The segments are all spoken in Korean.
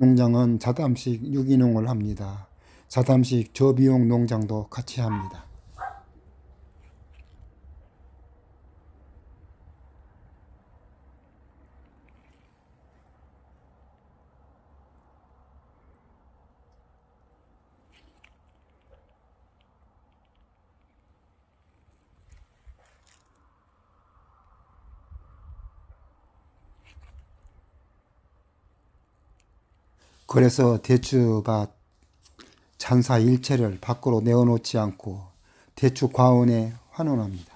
농장은 자담식 유기농을 합니다. 자담식 저비용 농장도 같이 합니다. 그래서 대추밭 잔사 일체를 밖으로 내어놓지 않고 대추 과원에 환원합니다.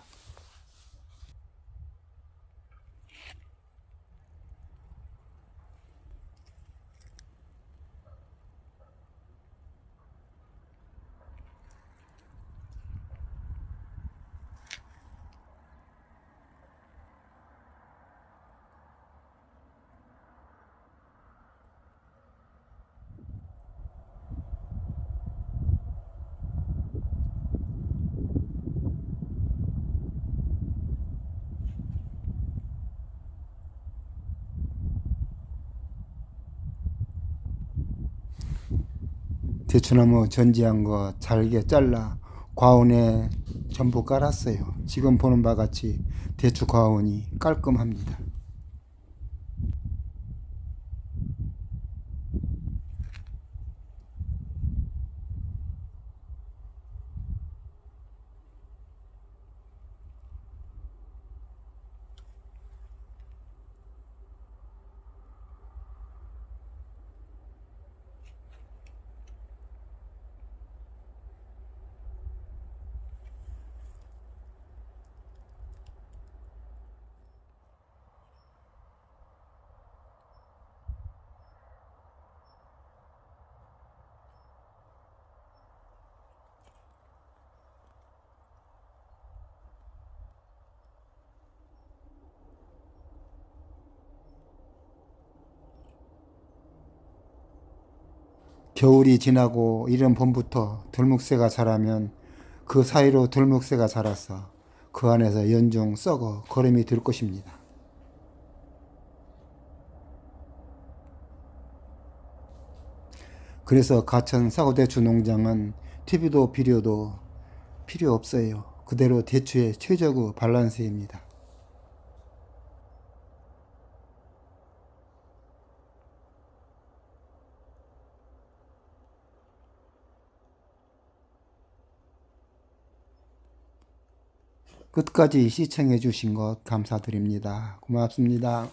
대추나무 전지한 거 잘게 잘라 과원에 전부 깔았어요. 지금 보는 바 같이 대추 과원이 깔끔합니다. 겨울이 지나고 이른 봄부터 들목새가 자라면 그 사이로 들목새가 자라서 그 안에서 연중 썩어 거름이 들 것입니다. 그래서 가천 사고대추 농장은 TV도 비료도 필요 없어요. 그대로 대추의 최저구 밸런스입니다. 끝까지 시청해 주신 것 감사드립니다. 고맙습니다.